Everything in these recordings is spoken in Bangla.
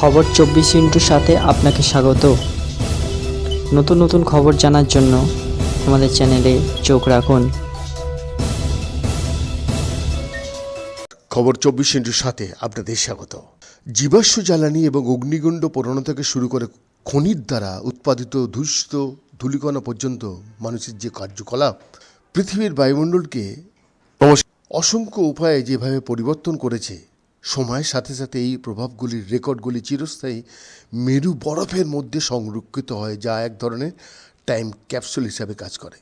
খবর চব্বিশ ইন্টুর সাথে আপনাকে স্বাগত। নতুন নতুন খবর জানার জন্য আমাদের চ্যানেলে চোখ রাখুন। খবর চব্বিশ ইন্টুর সাথে আপনাদের স্বাগত। জীবাশ্ম জ্বালানি এবং অগ্নিগুণ্ড পোড়ানো থেকে শুরু করে খনির দ্বারা উৎপাদিত দূষিত ধূলিকণা পর্যন্ত মানুষের যে কার্যকলাপ পৃথিবীর বায়ুমণ্ডলকে অসংখ্য উপায়ে যেভাবে পরিবর্তন করেছে সময়ের সাথে সাথে এই প্রভাবগুলির রেকর্ডগুলি চিরস্থায়ী মেরু বরফের মধ্যে সংরক্ষিত হয়, যা এক ধরনের টাইম ক্যাপসুল হিসাবে কাজ করে।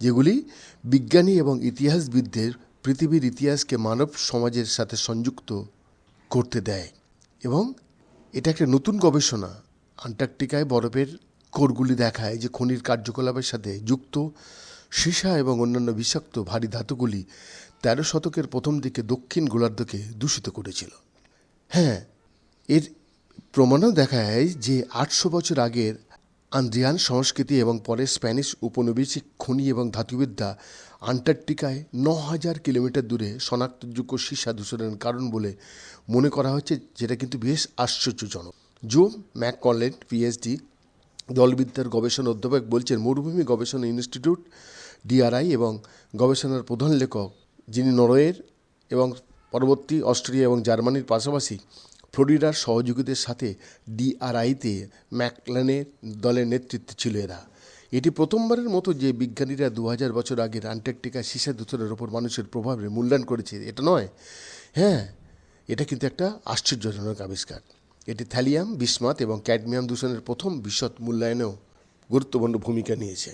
যেগুলি বিজ্ঞানী এবং ইতিহাসবিদদের পৃথিবীর ইতিহাসকে মানব সমাজের সাথে সংযুক্ত করতে দেয় এবং এটা একটা নতুন গবেষণা। আন্টার্কটিকায় বরফের কোরগুলি দেখায় যে খনির কার্যকলাপের সাথে যুক্ত সীসা এবং অন্যান্য বিষাক্ত ভারী ধাতুগুলি তেরো শতকের প্রথম দিকে দক্ষিণ গোলার্ধকে দূষিত করেছিল। হ্যাঁ এর প্রমাণও দেখায় যে আটশো বছর আগের আন্দ্রিয়ান সংস্কৃতি এবং পরে স্প্যানিশ উপনিবেশিক খনি এবং ধাতুবিদ্যা আন্টার্কটিকায় ন হাজার কিলোমিটার দূরে শনাক্তযোগ্য সীসা দূষণের কারণ বলে মনে করা হচ্ছে, যেটা কিন্তু বেশ আশ্চর্যজনক। জো ম্যাককলেট পিএইচডি জলবিদ্যার গবেষণা অধ্যাপক বলছেন, মরুভূমি গবেষণা ইনস্টিটিউট, ডিআরআই এবং গবেষণার প্রধান লেখক যিনি নরওয়ের এবং পরবর্তী অস্ট্রিয়া এবং জার্মানির পাশাপাশি ফ্লোরিডার সহযোগীদের সাথে ডিআরআইতে ম্যাকলানের দলের নেতৃত্বে ছিল এরা। এটি প্রথমবারের মতো যে বিজ্ঞানীরা দু হাজার বছর আগের আন্টার্কটিকা সীসা দূষণের ওপর মানুষের প্রভাবের মূল্যায়ন করেছে, এটা নয়। হ্যাঁ এটা কিন্তু একটা আশ্চর্যজনক আবিষ্কার। এটি থ্যালিয়াম, বিসমাত এবং ক্যাডমিয়াম দূষণের প্রথম বিশদ মূল্যায়নেও গুরুত্বপূর্ণ ভূমিকা নিয়েছে।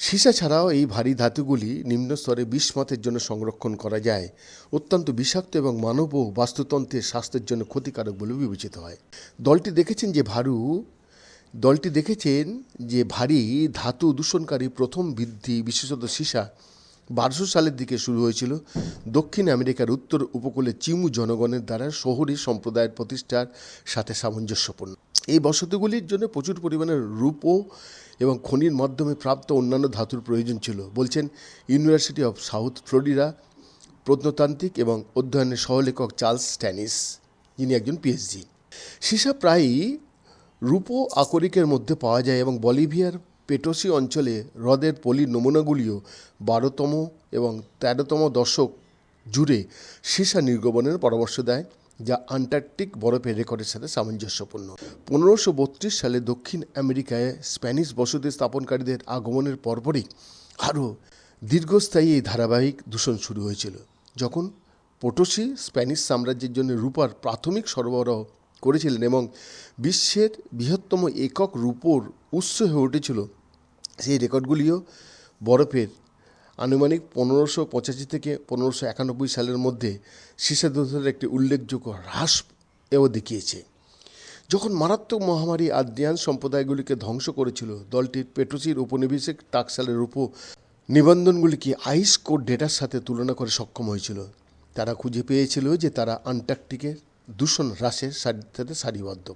সীসা ছাড়াও এই ভারী ধাতুগুলি নিম্ন স্তরে বিস্মাতের জন্য সংরক্ষণ করা যায়। অত্যন্ত বিষাক্ত এবং মানব ও বাস্তুতন্ত্রের স্বাস্থ্যের জন্য ক্ষতিকারক বলে বিবেচিত হয়। দলটি দেখেছেন যে ভারু, দলটি দেখেছেন যে ভারী ধাতু দূষণকারী প্রথম বৃদ্ধি বিশেষত সীসা বারোশো সালের দিকে শুরু হয়েছিল। দক্ষিণ আমেরিকার উত্তর উপকূলে চিমু জনগণের দ্বারা শহরী সম্প্রদায়ের প্রতিষ্ঠার সাথে সামঞ্জস্যপূর্ণ। এই বসতিগুলির জন্য প্রচুর পরিমাণে রূপো এবং খনির মাধ্যমে প্রাপ্ত অন্যান্য ধাতুর প্রয়োজন ছিল, বলছেন ইউনিভার্সিটি অফ সাউথ ফ্লোরিডা প্রত্নতান্ত্রিক এবং অধ্যয়নের সহলেখক চার্লস স্ট্যানিস, যিনি একজন পিএইচডি। সীসা প্রায়ই রূপো আকরিকের মধ্যে পাওয়া যায় এবং বলিভিয়ার পেটোসি অঞ্চলে হ্রদের পলির নমুনাগুলিও বারোতম এবং তেরোতম দশক জুড়ে সীসা নির্গমনের পরামর্শ দেয়, যা আন্টার্কটিক বরফের রেকর্ডের সাথে সামঞ্জস্যপূর্ণ। পনেরোশো বত্রিশ সালে দক্ষিণ আমেরিকায় স্প্যানিশ বসতি স্থাপনকারীদের আগমনের পরপরই আরও দীর্ঘস্থায়ী এই ধারাবাহিক দূষণ শুরু হয়েছিল, যখন পোটোসি স্প্যানিশ সাম্রাজ্যের জন্য রূপার প্রাথমিক সরবরাহ করেছিলেন এবং বিশ্বের বৃহত্তম একক রূপোর উৎস হয়ে উঠেছিল। সেই রেকর্ডগুলিও বরফের আনুমানিক পনেরোশো পঁচাশি থেকে পনেরোশো একানব্বই সালের মধ্যে সীসাদূষণের একটি উল্লেখযোগ্য হ্রাস এও দেখিয়েছে। যখন মারাত্মক মহামারী আদ্রিয়ান সম্প্রদায়গুলিকে ধ্বংস করেছিল, দলটির পেট্রোসির উপনিবেশিক টাকসালের উপ নিবন্ধনগুলিকে আইস কোড ডেটার সাথে তুলনা করে সক্ষম হয়েছিল। তারা খুঁজে পেয়েছিল যে তারা আন্টার্কটিকের দূষণ হ্রাসের সাথে সারিবদ্ধ।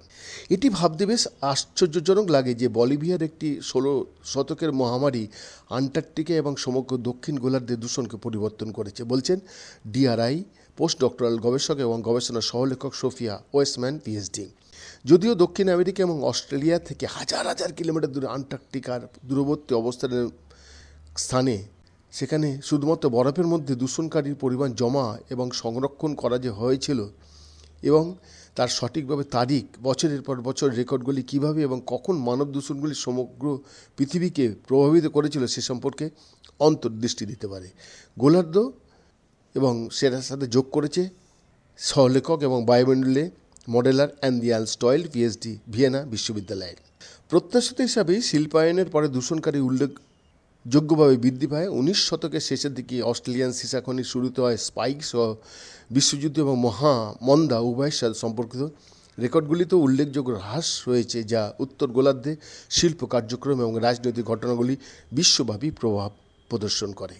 এটি ভাবতে বেশ আশ্চর্যজনক লাগে যে বলিভিয়ার একটি ষোলো শতকের মহামারী আন্টার্কটিকা এবং সমগ্র দক্ষিণ গোলার্ধের দূষণকে পরিবর্তন করেছে, বলছেন ডিআরআই পোস্ট ডক্টরাল গবেষক এবং গবেষণা সহলেখক সোফিয়া ওয়েস্টম্যান পিএইচডি। যদিও দক্ষিণ আমেরিকা এবং অস্ট্রেলিয়া থেকে হাজার হাজার কিলোমিটার দূরে আন্টার্কটিকার দূরবর্তী অবস্থানের স্থানে, সেখানে শুধুমাত্র বরফের মধ্যে দূষণকারীর পরিমাণ জমা এবং সংরক্ষণ করা যে হয়েছিল এবং তার সঠিকভাবে তারিখ, বছরের পর বছর রেকর্ডগুলি কীভাবে এবং কখন মানব দূষণগুলি সমগ্র পৃথিবীকে প্রভাবিত করেছিল সে সম্পর্কে অন্তর্দৃষ্টি দিতে পারে। গোলার্ধ এবং সেটার সাথে যোগ করেছে সহলেখক এবং বায়ুমণ্ডলে মডেলার অ্যান্ডিয়াল স্টয়েল পিএইচডি, ভিয়েনা বিশ্ববিদ্যালয়ের প্রত্যাশিত হিসাবেই শিল্পায়নের পরে দূষণকারী উল্লেখ যোগ্যভাবে বৃদ্ধি পায়। উনিশ শতকের শেষের দিকে অস্ট্রেলিয়ান সীসা খনি শুরুতে হয় স্পাইক সহ বিশ্বযুদ্ধ এবং মহা মন্দা উভয়ের সাথে সম্পর্কিত। রেকর্ডগুলিতেও উল্লেখযোগ্য হ্রাস রয়েছে যা উত্তর গোলার্ধে শিল্প কার্যক্রম এবং রাজনৈতিক ঘটনাগুলি বিশ্বব্যাপী প্রভাব প্রদর্শন করে।